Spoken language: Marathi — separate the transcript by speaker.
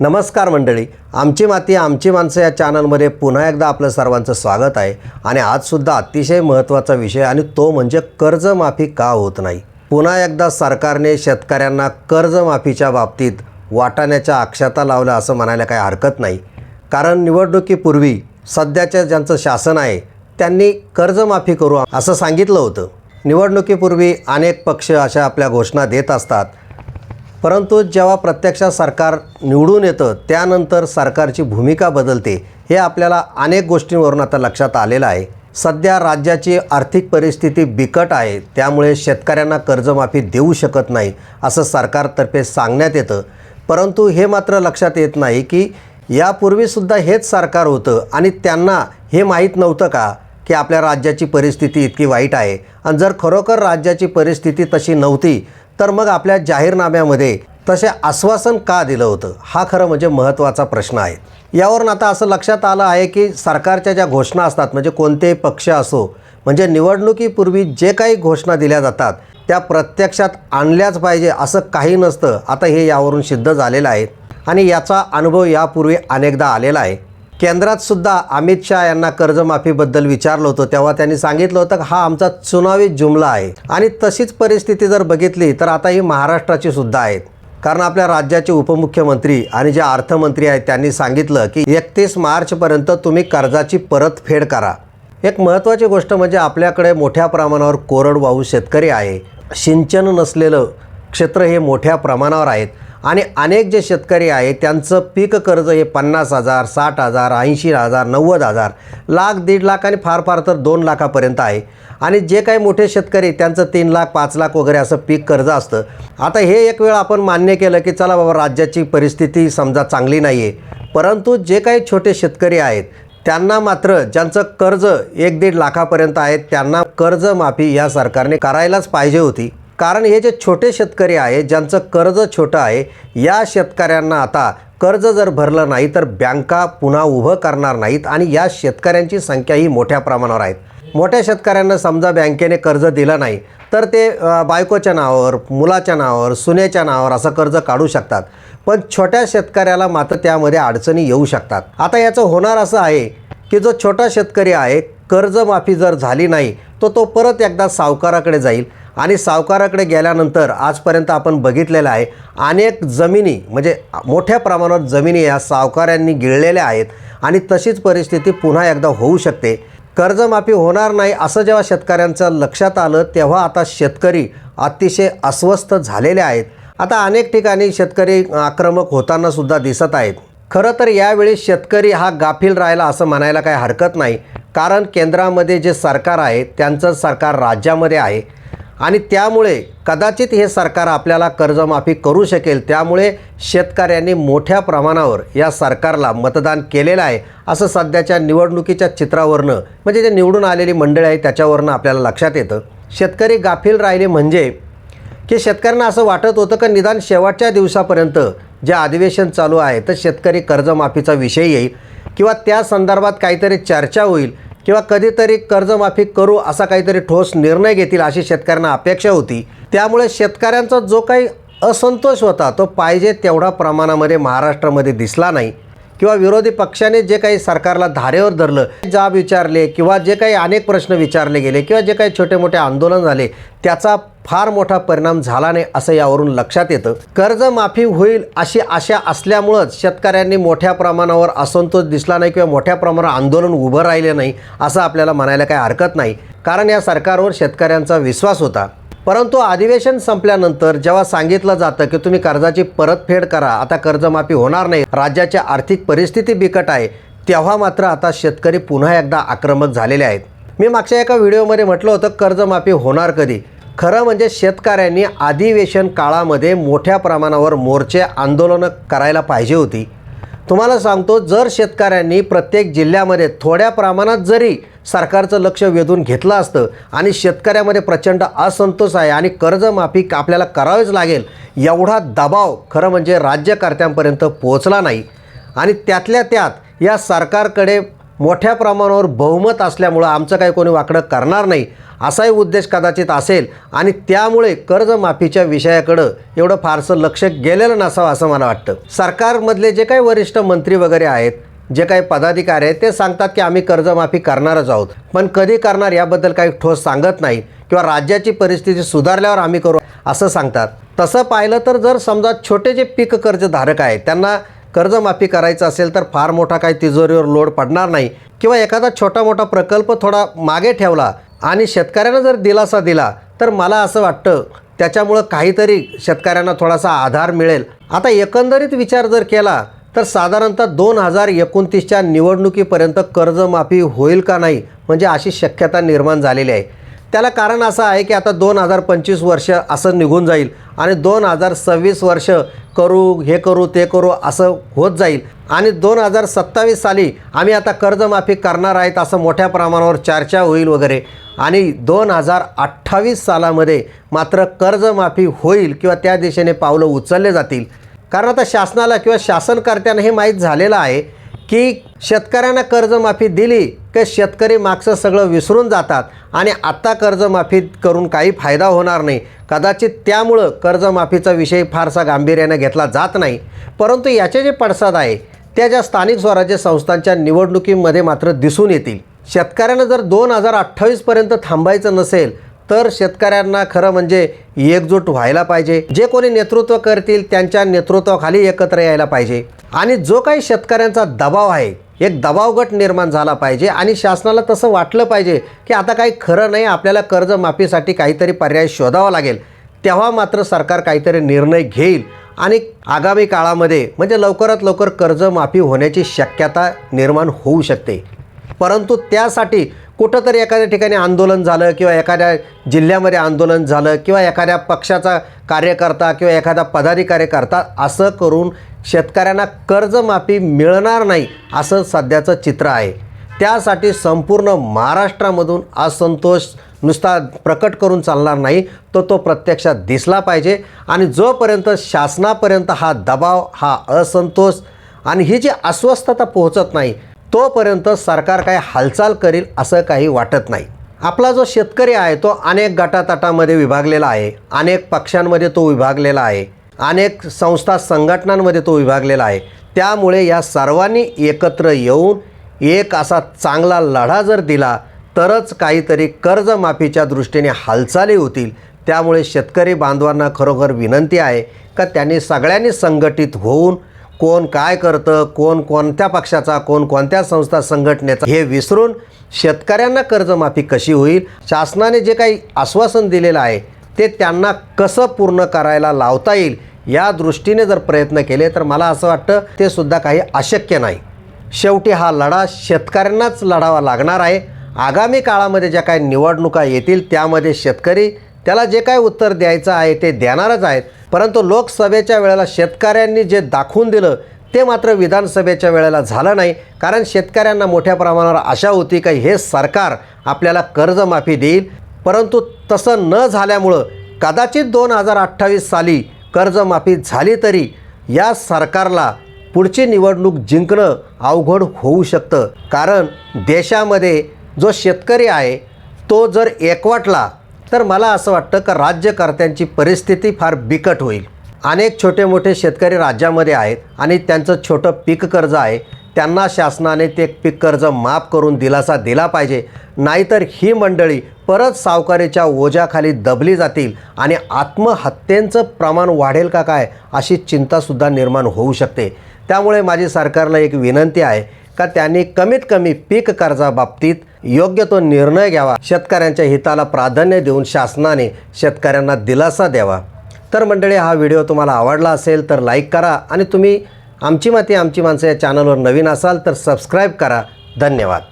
Speaker 1: नमस्कार मंडळी आमची माती आमची माणसं या चॅनलमध्ये पुन्हा एकदा आपलं सर्वांचं स्वागत आहे आणि आजसुद्धा अतिशय महत्त्वाचा विषय आणि तो म्हणजे कर्जमाफी का होत नाही? पुन्हा एकदा सरकारने शेतकऱ्यांना कर्जमाफीच्या बाबतीत वाटाण्याच्या अक्षता लावल्या असं म्हणायला काही हरकत नाही. कारण निवडणुकीपूर्वी सध्याच्या ज्यांचं शासन आहे त्यांनी कर्जमाफी करू असं सांगितलं होतं. निवडणुकीपूर्वी अनेक पक्ष अशा आपल्या घोषणा देत असतात परंतु जेव्हा प्रत्यक्षात सरकार निवडून येतं त्यानंतर सरकारची भूमिका बदलते हे आपल्याला अनेक गोष्टींवरून आता लक्षात आलेलं आहे. सध्या राज्याची आर्थिक परिस्थिती बिकट आहे त्यामुळे शेतकऱ्यांना कर्जमाफी देऊ शकत नाही असं सरकारतर्फे सांगण्यात येतं. परंतु हे मात्र लक्षात येत नाही की यापूर्वीसुद्धा हेच सरकार होतं आणि त्यांना हे माहीत नव्हतं का की आपल्या राज्याची परिस्थिती इतकी वाईट आहे. आणि जर खरोखर राज्याची परिस्थिती तशी नव्हती तर मग आपल्या जाहीरनाम्यामध्ये तसे आश्वासन का दिलं होतं? हा खरं म्हणजे महत्त्वाचा प्रश्न आहे. यावरून आता असं लक्षात आलं आहे की सरकारच्या ज्या घोषणा असतात म्हणजे कोणतेही पक्ष असो म्हणजे निवडणुकीपूर्वी जे काही घोषणा दिल्या जातात त्या प्रत्यक्षात आणल्याच पाहिजे असं काही नसतं. आता हे यावरून सिद्ध झालेलं आहे आणि याचा अनुभव यापूर्वी अनेकदा आलेला आहे. केंद्रात सुद्धा अमित शहा यांना कर्जमाफीबद्दल विचारलं होतं. तेव्हा त्यांनी सांगितलं होतं हा आमचा चुनावी जुमला आहे. आणि तशीच परिस्थिती जर बघितली तर आता ही महाराष्ट्राची सुद्धा आहेत कारण आपल्या राज्याचे उपमुख्यमंत्री आणि जे अर्थमंत्री आहेत त्यांनी सांगितलं की एकतीस मार्चपर्यंत तुम्ही कर्जाची परतफेड करा. एक महत्त्वाची गोष्ट म्हणजे आपल्याकडे मोठ्या प्रमाणावर कोरडवाहू शेतकरी आहे. सिंचन नसलेलं क्षेत्र हे मोठ्या प्रमाणावर आहेत आणि अनेक जे शेतकरी आहेत त्यांचं पीक कर्ज हे पन्नास हजार साठ हजार ऐंशी हजार नव्वद हजार लाख दीड लाख आणि फार फार तर दोन लाखापर्यंत आहे. आणि जे काही मोठे शेतकरी त्यांचं तीन लाख पाच लाख वगैरे असं पीक कर्ज असतं. आता हे एक वेळ आपण मान्य केलं की चला बाबा राज्याची परिस्थिती समजा चांगली नाही आहे परंतु जे काही छोटे शेतकरी आहेत त्यांना मात्र ज्यांचं कर्ज एक दीड लाखापर्यंत आहे त्यांना कर्जमाफी या सरकारने करायलाच पाहिजे होती. कारण हे जे छोटे शेतकरी आहे ज्यांचं कर्ज छोटं आहे या शेतकऱ्यांना आता कर्ज जर भरलं नाही तर बँका पुन्हा उभं करणार नाहीत आणि या शेतकऱ्यांची संख्या ही मोठ्या प्रमाणावर आहेत. मोठ्या शेतकऱ्यांना समजा बँकेने कर्ज दिलं नाही तर ते बायकोच्या नावावर मुलाच्या नावावर सुनेच्या नावावर असं कर्ज काढू शकतात. पण छोट्या शेतकऱ्याला मात्र त्यामध्ये अडचणी येऊ शकतात. आता याचं होणार असं आहे की जो छोटा शेतकरी आहे कर्जमाफी जर झाली नाही तो तो परत एकदा सावकाराकडे जाईल आणि सावकाराकडे गेल्यानंतर आजपर्यंत आपण बघितलेलं आहे अनेक जमिनी म्हणजे मोठ्या प्रमाणावर जमिनी या सावकारांनी गिळलेल्या आहेत आणि तशीच परिस्थिती पुन्हा एकदा होऊ शकते. कर्जमाफी होणार नाही असं जेव्हा शेतकऱ्यांचं लक्षात आलं तेव्हा आता शेतकरी अतिशय अस्वस्थ झालेले आहेत. आता अनेक ठिकाणी शेतकरी आक्रमक होताना सुद्धा दिसत आहेत. खरं तर यावेळी शेतकरी हा गाफील राहिला असं म्हणायला काही हरकत नाही कारण केंद्रामध्ये जे सरकार आहे त्यांचं सरकार राज्यामध्ये आहे. आणि त्यामुळे कदाचित हे सरकार आपल्याला कर्जमाफी करू शकेल. त्यामुळे शेतकऱ्यांनी मोठ्या प्रमाणावर या सरकारला मतदान केलेलं आहे असं सध्याच्या निवडणुकीच्या चित्रावरनं म्हणजे जे निवडून आलेली मंडळी आहे त्याच्यावरनं आपल्याला लक्षात येतं. शेतकरी गाफील राहिले म्हणजे की शेतकऱ्यांना असं वाटत होतं का निदान शेवटच्या दिवसापर्यंत जे अधिवेशन चालू आहे तर शेतकरी कर्जमाफीचा विषय येईल किंवा त्या संदर्भात काहीतरी चर्चा होईल. किंवा कधीतरी कर्जमाफी करू असा काहीतरी ठोस निर्णय घेतील अशी शेतकऱ्यांना अपेक्षा होती. त्यामुळे शेतकऱ्यांचा जो काही असंतोष होता तो पाहिजे तेवढा प्रमाणामध्ये महाराष्ट्रामध्ये दिसला नाही. किंवा विरोधी पक्षाने जे काही सरकारला धारेवर धरलं जाब विचारले किंवा जे काही अनेक प्रश्न विचारले गेले किंवा जे काही छोटे मोठे आंदोलन झाले त्याचा फार मोठा परिणाम झाला नाही असं यावरून लक्षात येतं. कर्जमाफी होईल अशी आशा असल्यामुळंच शेतकऱ्यांनी मोठ्या प्रमाणावर असंतोष दिसला नाही किंवा मोठ्या प्रमाणावर आंदोलन उभं राहिले नाही असं आपल्याला म्हणायला काही हरकत नाही. कारण या सरकारवर शेतकऱ्यांचा विश्वास होता. परंतु अधिवेशन संपल्यानंतर जेव्हा सांगितलं जातं की तुम्ही कर्जाची परतफेड करा आता कर्जमाफी होणार नाही राज्याची आर्थिक परिस्थिती बिकट आहे तेव्हा मात्र आता शेतकरी पुन्हा एकदा आक्रमक झालेले आहेत. मी मागच्या एका व्हिडिओमध्ये म्हटलं होतं कर्जमाफी होणार कधी? खरं म्हणजे शेतकऱ्यांनी अधिवेशन काळामध्ये मोठ्या प्रमाणावर मोर्चे आंदोलनं करायला पाहिजे होती. तुम्हाला सांगतो जर शेतकऱ्यांनी प्रत्येक जिल्ह्यामध्ये थोड्या प्रमाणात जरी सरकारचं लक्ष वेधून घेतलं असतं आणि शेतकऱ्यामध्ये प्रचंड असंतोष आहे आणि कर्जमाफी आपल्याला करावीच लागेल एवढा दबाव खरं म्हणजे राज्यकर्त्यांपर्यंत पोहोचला नाही. आणि त्यातल्या त्यात या सरकारकडे मोठ्या प्रमाणावर बहुमत असल्यामुळं आमचं काही कोणी वाकडं करणार नाही असाही उद्देश कदाचित असेल. आणि त्यामुळे कर्जमाफीच्या विषयाकडं एवढं फारसं लक्ष गेलेलं नसावं असं मला वाटतं. सरकारमधले जे काही वरिष्ठ मंत्री वगैरे आहेत जे काही पदाधिकारी आहेत ते सांगतात की आम्ही कर्जमाफी करणारच आहोत. पण कधी करणार याबद्दल काही ठोस सांगत नाही किंवा राज्याची परिस्थिती सुधारल्यावर आम्ही करू असं सांगतात. तसं पाहिलं तर जर समजा छोटे जे पीक कर्जधारक आहेत त्यांना कर्जमाफी करायचं असेल तर फार मोठा काही तिजोरीवर लोड पडणार नाही. किंवा एखादा छोटा मोठा प्रकल्प थोडा मागे ठेवला आणि शेतकऱ्यांना जर दिलासा दिला तर मला असं वाटतं त्याच्यामुळं काहीतरी शेतकऱ्यांना थोडासा आधार मिळेल. आता एकंदरीत विचार जर केला तर साधारणतः दोन हजार एकोणतीसच्या निवडणुकीपर्यंत कर्जमाफी होईल का नाही म्हणजे अशी शक्यता निर्माण झालेली आहे. त्याला कारण असं आहे की आता दोन हजार पंचवीस वर्ष असं निघून जाईल. आणि दोन हजार सव्वीस वर्ष करू हे करू ते करू असं होत जाईल. आणि दोन हजार सत्तावीस साली आम्ही आता कर्जमाफी करणार आहेत असं मोठ्या प्रमाणावर चर्चा होईल वगैरे. आणि दोन हजार अठ्ठावीस सालामध्ये मात्र कर्जमाफी होईल किंवा त्या दिशेने पावलं उचलले जातील. कारण आता शासनाला किंवा शासनकर्त्यांना हे माहीत झालेलं आहे की शेतकऱ्यांना कर्जमाफी दिली की शेतकरी मागचं सगळं विसरून जातात आणि आत्ता कर्जमाफी करून काही फायदा होणार नाही. कदाचित त्यामुळं कर्जमाफीचा विषय फारसा गांभीर्याने घेतला जात नाही. परंतु याचे जे पडसाद आहे त्या ज्या स्थानिक स्वराज्य संस्थांच्या निवडणुकीमध्ये मात्र दिसून येतील. शेतकऱ्यांना जर दोन हजार अठ्ठावीसपर्यंत थांबायचं नसेल तर शेतकऱ्यांना खरं म्हणजे एकजूट व्हायला पाहिजे. जे कोणी नेतृत्व करतील त्यांच्या नेतृत्वाखाली एकत्र यायला पाहिजे. आणि जो काही शेतकऱ्यांचा दबाव आहे एक दबावगट निर्माण झाला पाहिजे आणि शासनाला तसं वाटलं पाहिजे की आता काही खरं नाही आपल्याला कर्जमाफीसाठी काहीतरी पर्याय शोधावा लागेल. तेव्हा मात्र सरकार काहीतरी निर्णय घेईल आणि आगामी काळामध्ये म्हणजे लवकरात लवकर कर्जमाफी होण्याची शक्यता निर्माण होऊ शकते. परंतु त्यासाठी कुठंतरी एखाद्या ठिकाणी आंदोलन झालं किंवा एखाद्या जिल्ह्यामध्ये आंदोलन झालं किंवा एखाद्या पक्षाचा कार्यकर्ता किंवा एखादा पदाधिकारी करता असं करून शेतकऱ्यांना कर्जमाफी मिळणार नाही असं सध्याचं चित्र आहे. त्यासाठी संपूर्ण महाराष्ट्रामधून असंतोष नुसता प्रकट करून चालणार नाही तो तो प्रत्यक्षात दिसला पाहिजे आणि जोपर्यंत शासनापर्यंत हा दबाव हा असंतोष आणि ही जी अस्वस्थता पोहोचत नाही तोपर्यंत सरकार काही हालचाल करील असं काही वाटत नाही. आपला जो शेतकरी आहे तो अनेक गटातटामध्ये विभागलेला आहे अनेक पक्षांमध्ये तो विभागलेला आहे अनेक संस्था संघटनांमध्ये तो विभागलेला आहे. त्यामुळे या सर्वांनी एकत्र येऊन एक असा चांगला लढा जर दिला तरच काहीतरी कर्जमाफीच्या दृष्टीने हालचाली होतील. त्यामुळे शेतकरी बांधवांना खरोखर विनंती आहे का त्यांनी सगळ्यांनी संघटित होऊन कोण काय करतं कोण कोणत्या पक्षाचा कोण कोणत्या संस्था संघटनेचा हे विसरून शेतकऱ्यांना कर्जमाफी कशी होईल शासनाने जे काही आश्वासन दिलेलं आहे ते त्यांना कसं पूर्ण करायला लावता येईल या दृष्टीने जर प्रयत्न केले तर मला असं वाटतं ते सुद्धा काही अशक्य नाही. शेवटी हा लढा शेतकऱ्यांनाच लढावा लागणार आहे. आगामी काळामध्ये ज्या काही निवडणुका येतील त्यामध्ये शेतकरी त्याला जे काय उत्तर द्यायचं आहे ते देणारच आहेत. परंतु लोकसभेच्या वेळेला शेतकऱ्यांनी जे दाखवून दिलं ते मात्र विधानसभेच्या वेळेला झालं नाही. कारण शेतकऱ्यांना मोठ्या प्रमाणावर आशा होती की हे सरकार आपल्याला कर्जमाफी देईल. परंतु तसं न झाल्यामुळं कदाचित दोन हजार अठ्ठावीस साली कर्जमाफी झाली तरी या सरकारला पुढची निवडणूक जिंकणं अवघड होऊ शकतं. कारण देशामध्ये जो शेतकरी आहे तो जर एकवटला तर मला असं वाटतं का राज्यकर्त्यांची परिस्थिती फार बिकट होईल. अनेक छोटे मोठे शेतकरी राज्यामध्ये आहेत आणि त्यांचं छोटं पीक कर्ज आहे. त्यांना शासनाने ते पीक कर्ज माफ करून दिलासा दिला पाहिजे. नाहीतर ही मंडळी परत सावकारीच्या ओझ्याखाली दबली जातील आणि आत्महत्येंचं प्रमाण वाढेल का काय अशी चिंतासुद्धा निर्माण होऊ शकते. त्यामुळे माझी सरकारला एक विनंती आहे का त्यांनी कमीत कमी पीक कर्जाबाबतीत योग्य तो निर्णय घ्यावा. शेतकऱ्यांच्या हिताला प्राधान्य देऊन शासनाने शेतकऱ्यांना दिलासा द्यावा. तर मंडळी हा व्हिडिओ तुम्हाला आवडला असेल तर लाईक करा आणि तुम्ही आमची माती आमची माणसं या चॅनलवर नवीन असाल तर सबस्क्राईब करा. धन्यवाद.